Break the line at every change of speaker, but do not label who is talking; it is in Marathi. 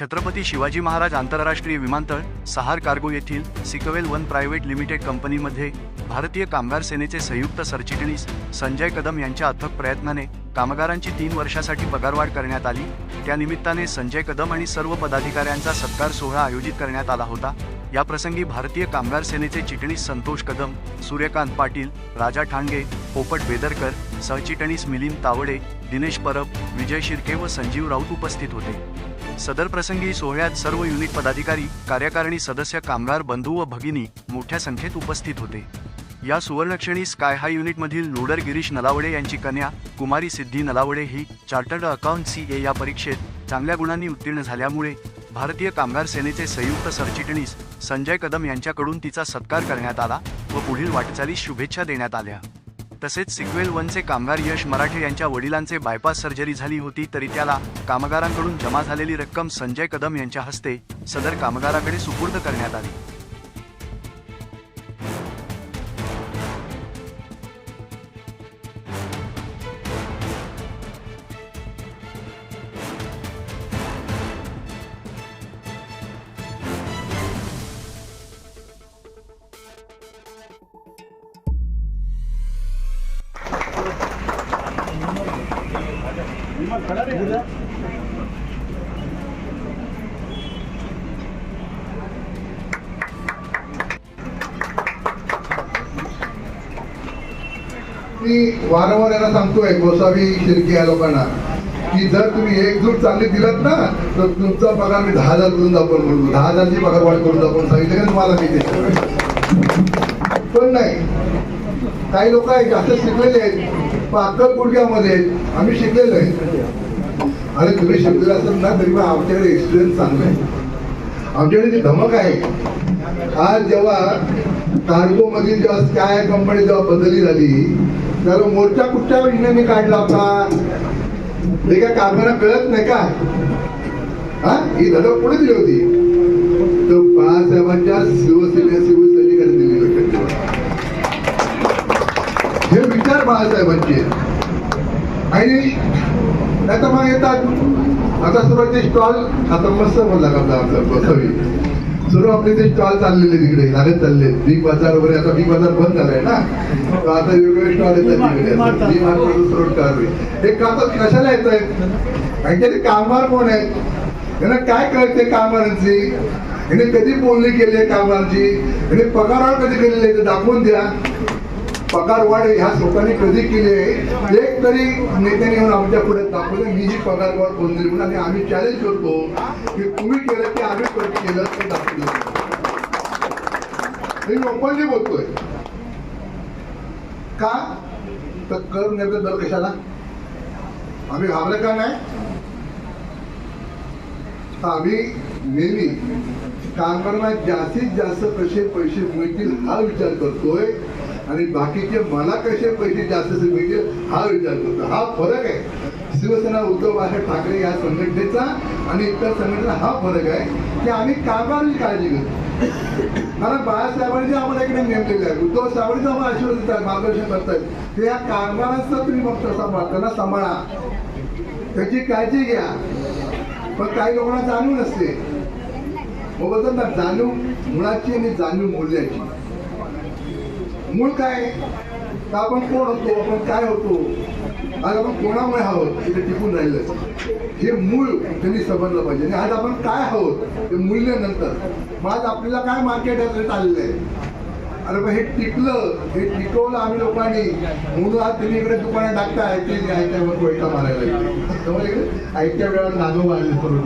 छत्रपती शिवाजी महाराज आंतरराष्ट्रीय विमानतळ सहार कार्गो येथील सिकवेल वन प्रायव्हेट लिमिटेड कंपनीमध्ये भारतीय कामगार सेनेचे संयुक्त सरचिटणीस संजय कदम यांच्या अथक प्रयत्नाने कामगारांची तीन वर्षासाठी पगारवाढ करण्यात आली. त्यानिमित्ताने संजय कदम आणि सर्व पदाधिकाऱ्यांचा सत्कार सोहळा आयोजित करण्यात आला होता. या प्रसंगी भारतीय कामगार सेनेचे चिटणीस संतोष कदम सूर्यकांत पाटील राजा ठांगे पोपट बेदरकर सहचिटणीस मिलिंद तावडे दिनेश परब विजय शिर्के व संजीव राऊत उपस्थित होते. सदर प्रसंगी सोहळ्यात सर्व युनिट पदाधिकारी कार्यकारिणी सदस्य कामगार बंधू व भगिनी मोठ्या संख्येत उपस्थित होते. या सुवर्णक्षणी स्काय हाय युनिटमधील लोडर गिरीश नलावडे यांची कन्या कुमारी सिद्धी नलावडे ही चार्टर्ड अकाउंट सी ए या परीक्षेत चांगल्या गुणांनी उत्तीर्ण झाल्यामुळे भारतीय कामगार सेनेचे संयुक्त सरचिटणीस संजय कदम यांच्याकडून तिचा सत्कार करण्यात आला व पुढील वाटचालीस शुभेच्छा देण्यात आल्या. तसेच सिक्वेल वनचे कामगार यश मराठे यांच्या वडिलांचे बायपास सर्जरी झाली होती तरी त्याला कामगारांकडून जमा झालेली रक्कम संजय कदम यांच्या हस्ते सदर कामगाराकडे सुपूर्द करण्यात आली.
मी वारंवार यांना सांगतोय गोसावी शिर्की या लोकांना की जर तुम्ही एकजूट चांगली दिलात ना तर तुमचा पगार मी दहा हजार करून दाखवून म्हणतो दहा हजारची पगार वाढ करून दाखवून सांगितलं का तुम्हाला मी ते पण नाही. काही लोक आहेत जास्त शिकलेले आहेत. पण गुडघ्यामध्ये आम्ही शिकलेलो आहे. अरे तुम्ही शिकलेलं असेल ना तरी पण आमच्याकडे एक्सपिरियन्स चांगला आहे. आमच्याकडे जी धमक आहे आज जेव्हा कार्गो मधील जेव्हा स्काय कंपनी जेव्हा बदली झाली तर मोर्चा कुठच्या हिने काढला होता? हे काय कामाला कळत नाही का? हा? ही धडक कुठे दिली होती? तो बाळासाहेबांच्या शिवसेने बाळासाहेबांचे. आणि आता मग येतात. आता सुरुवातीचे स्टॉल आता मस्त का आपला बसवी. सुरू आपले ते स्टॉल चाललेले तिकडे लागत चालले. बिग बाजार वगैरे आता बिग बाजार बंद झालाय ना. आता वेगवेगळे स्टॉल येतात तिकडे. हे का कशाला येत आहेत? आणि ते कामगार कोण आहेत? त्यांना काय कळते कामगारांची? याने कधी बोलणी केली आहे कामगारांची? याने पगारवाढ कधी केलेली आहे ते दाखवून द्या. पगार वाढ ह्या लोकांनी कधी केली आहे? एक तरी नेत्याने येऊन आमच्या पुढे दाखवलं मी जी पगार वाढ कोण दिली म्हणून आणि आम्ही चॅलेंज करतो की तुम्ही केलं की आम्ही कधी केलं ते दाखवलं. मी ओपनली बोलतोय. का? तर कर नेमकं दर कशाला? आम्ही घाबरले का नाही? आम्ही नेहमी कामगारांना जास्तीत जास्त कसे पैसे मिळतील हा विचार करतोय. आणि बाकीचे मला कसे पैसे जास्त मिळतील म्हणजे हा विचार करतो. हा फरक आहे. शिवसेना उद्धव बाळासाहेब ठाकरे या संघटनेचा आणि इतर संघटनेचा हा फरक आहे की आम्ही कामगारांची काळजी घेतो. कारण बाळासाहेबांनी आम्हाला इकडे नेमलेले आहे. उद्धव साहेबांनी जे आम्हाला आशीर्वाद देतात मार्गदर्शन करतात. ते या कामगारांचा तुम्ही फक्त सांभाळ त्यांना सांभाळा. त्याची काळजी घ्या. पण काही लोकांना जाणीव नसते. ना जाणीव मुळाची आणि जाणीव मूल्याची. मूळ काय? आपण कोण होतो? आपण काय होतो? आज आपण कोणामुळे आहोत? इथे टिकून राहिलं. हे मूळ त्यांनी समजलं पाहिजे. आणि आज आपण काय आहोत? ते मूल्य नंतर. मग आज आपल्याला काय मार्केट रेट आलेलं आहे अरे मग हे टिकलं. हे टिकवलं आम्ही लोकांनी. म्हणून आज तुम्ही इकडे दुकानं टाकता आयटी आयत्यावर कोयता मारायला समजलं आयत्या वेळा नागो मारले करून